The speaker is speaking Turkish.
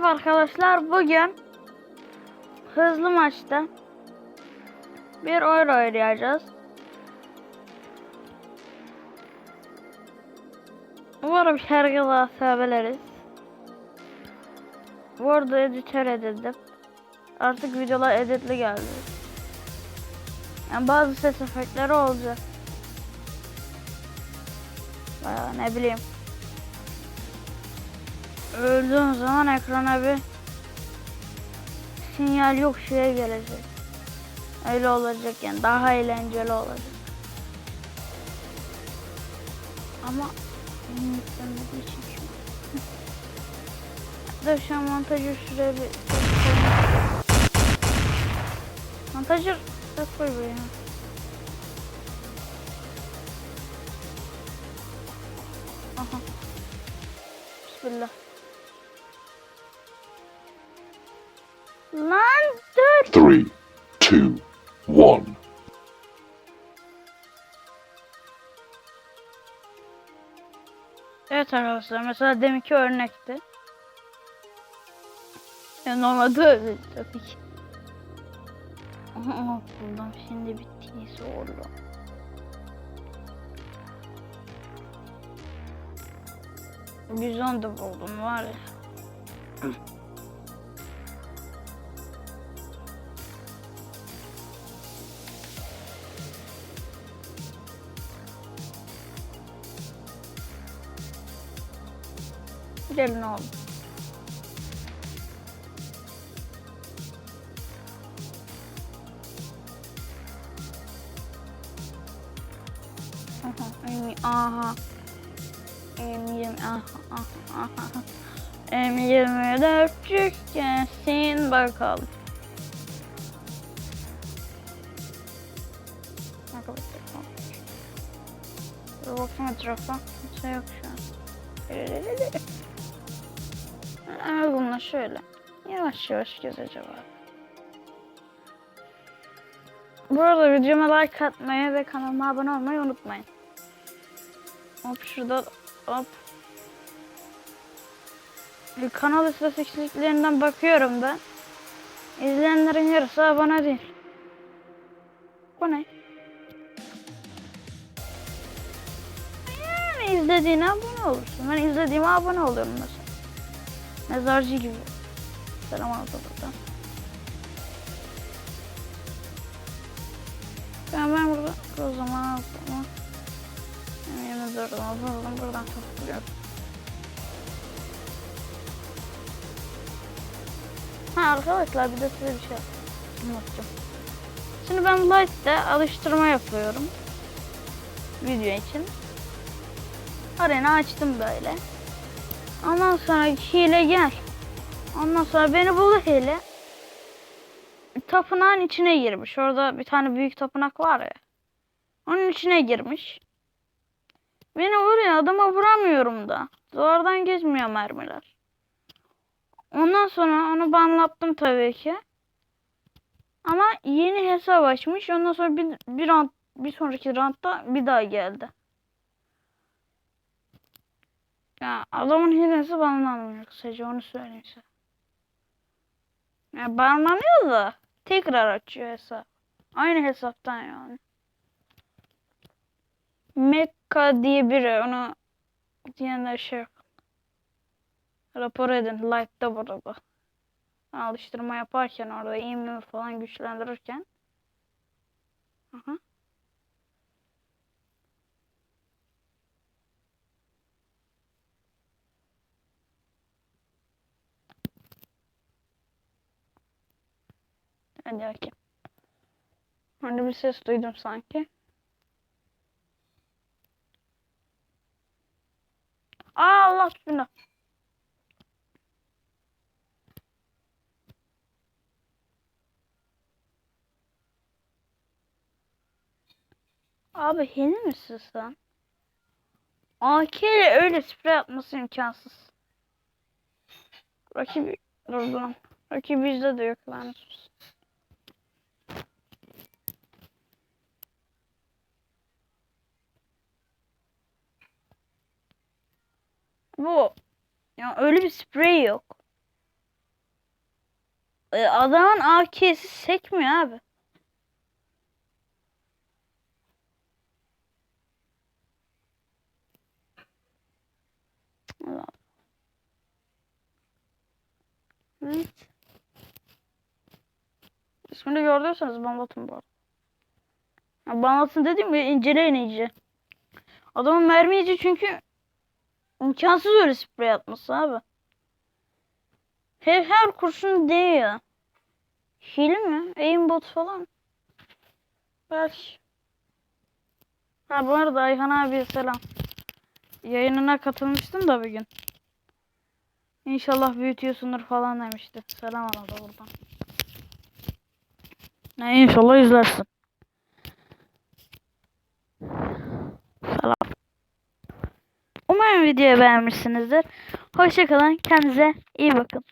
Merhaba arkadaşlar. Bugün hızlı maçta bir oyun oynayacağız. Umarım şarkılar seviliriz. Bu arada editör edildim. Artık videolar editli geldi. Yani bazı ses efektleri olacak. Bayağı ne bileyim. Öldüğüm zaman ekrana bir sinyal yok şeye gelecek. Öyle olacak yani daha eğlenceli olacak. Ama benim yüklenmediği için Da şu an montajı şuraya bir Montajı ses koy buraya. Aha. Bismillah. Lan dur. Three, two, one. Evet arkadaşlar mesela deminki örnekti. Yani normalde öyle tabii ki. Aha buldum şimdi bittiyse oldu. Bizon da buldum var ya. Gelin oğlum. Aha, emi, aha. Eminim, aha, aha, aha. M24 gelsin bakalım. Arkadaşlar, bakayım etrafa. Kimse yok şu an. Evet bunlar şöyle. Yavaş yavaş gezeceğim abi. Bu arada videoma like atmayı ve kanalıma abone olmayı unutmayın. Hop şurada hop. Kanal istatistiklerinden bakıyorum ben. İzleyenlerin yarısı abone değil. Bu ne? Yani izlediğine abone olursun. Ben izlediğime abone oluyorum mesela. Mezarcı gibi. Selam oldu buradan. Ben ben burada o zaman zaman yemin durdum buradan buradan topluyorum. Ha arkadaşlar bir de size bir şey anlatacağım. Şimdi ben Light'te alıştırma yapıyorum. Video için. Arena açtım böyle. Ondan sonra hile gel. Ondan sonra beni buldu hile. Tapınağın içine girmiş. Orada bir tane büyük tapınak var ya. Onun içine girmiş. Beni vuruyor. Adama vuramıyorum da. Duvardan geçmiyor mermiler. Ondan sonra onu banlattım tabii ki. Ama yeni hesap açmış. Ondan sonra bir, bir, round, bir sonraki roundda bir daha geldi. Ya adamın hilesi banlanmıyor kısaca onu söyleyeyim size. Ya banlanıyor da tekrar açıyor hesap. Aynı hesaptan yani. Mekka diye biri onu diyenler şey yok. Rapor edin like'da burada. Alıştırma yaparken orada iğnemi falan güçlendirirken. Aha. Hadi bakayım. Orada bir ses duydum sanki. Aa Allah bismillah. Abi hile misin sen? AK ile öyle sprey atması imkansız. Rakip durdum. Rakip bizde de yok lanet olsun. Bu ya öyle bir sprey yok. E, adamın AK'si sekmiyor abi. Evet. İsmini gördüyseniz banlatın bu arada. Ya banlatın dediğim gibi inceleyin iyice. Adamın mermi iyice çünkü imkansız öyle sprey atması abi. Her, her kurşun değiyor. Hile mi? Aimbot falan. Belki. Ha bu arada Ayhan abi selam. Yayınına katılmıştım da bir gün. İnşallah büyütüyorsundur falan demişti. Selam ona da buradan. Ne inşallah izlersin. Selam. Umarım videoyu beğenmişsinizdir. Hoşçakalın. Kendinize iyi bakın.